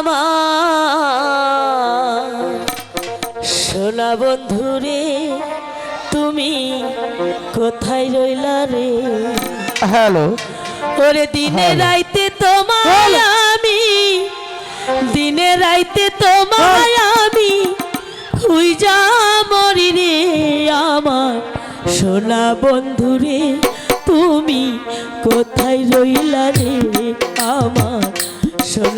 আমার সোনা বন্ধুরে তুমি কোথায় রইলা রে? হ্যালো। ওরে দিনে রাইতে তোমায় আমি দিনে রাইতে তোমায় আমি খুঁজা মরি রে আমার। সোনা বন্ধুরে তুমি কোথায় রইলা রে?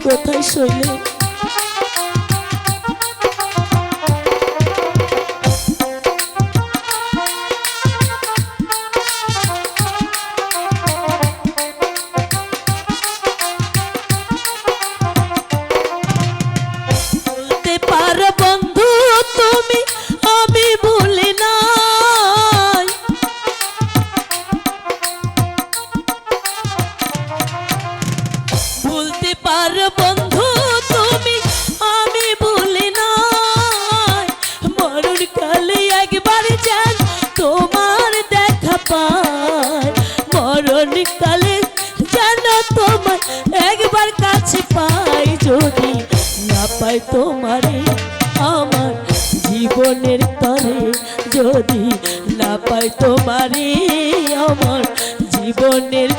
তুমি কোথায় শৈলে বলতে যেন তোমার একবার কাছে পাই যদি না পাই তোমারে, আমার জীবনের তরে যদি না পাই তোমারে, আমার জীবনের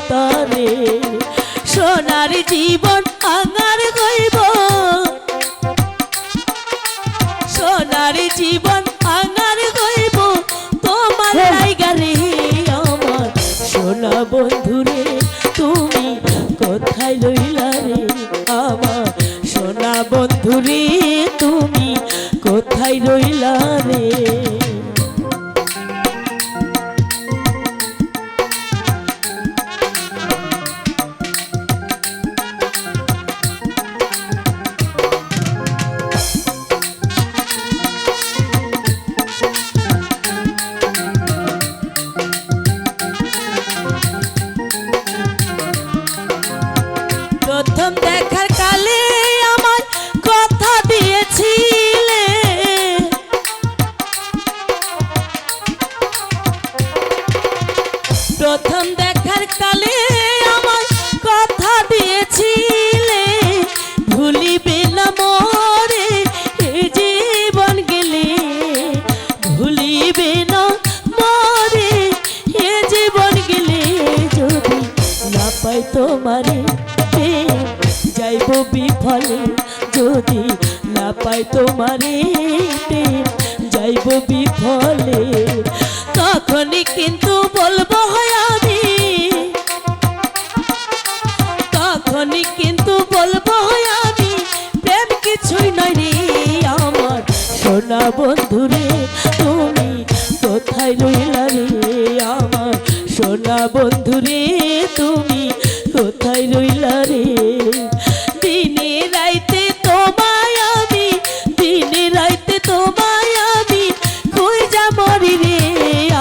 সোনার জীবন আঙার গইব সোনার জীবন বন্ধুরে তুমি কোথায় লইলা রে আমার সোনা বন্ধুরে তুমি কোথায় রইলা রে যাইব বিফলে যদি না পাই তোমারে যাইব বিফলে। তখনই কিন্তু বলব, হয় আমি। তখনই কিন্তু বলব, হয় আমি। প্রেম কিছুই নয় রে আমার। সোনা বন্ধুরে তুমি কোথায় রইলা রে আমার? সোনা বন্ধুরে তুমি কোথায় রইলা রে? দিনে রাইতে তোমায় দিনে রাইতে তোমায় রে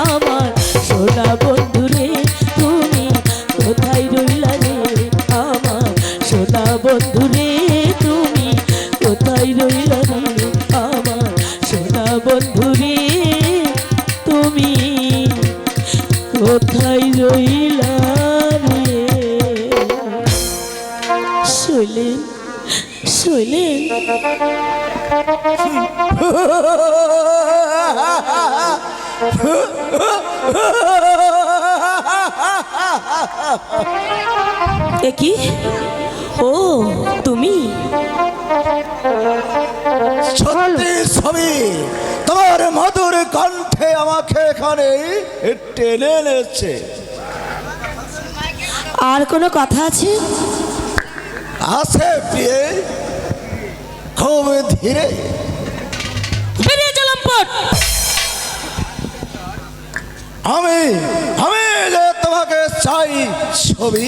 আমার? সোনা বন্ধুরে তুমি রে আমার? তুমি কোথায় রইলা শৈলেন শৈলেন। কি? ও তুমি? তোমার মধুর কণ্ঠে আমাকে এখানে টেনে এনেছে। আর কোনো কথা আছে? আছে প্রিয়ে। খুব ধীরে। বেরিয়ে চলাম আমি আমি যে তোমাকে চাই ছবি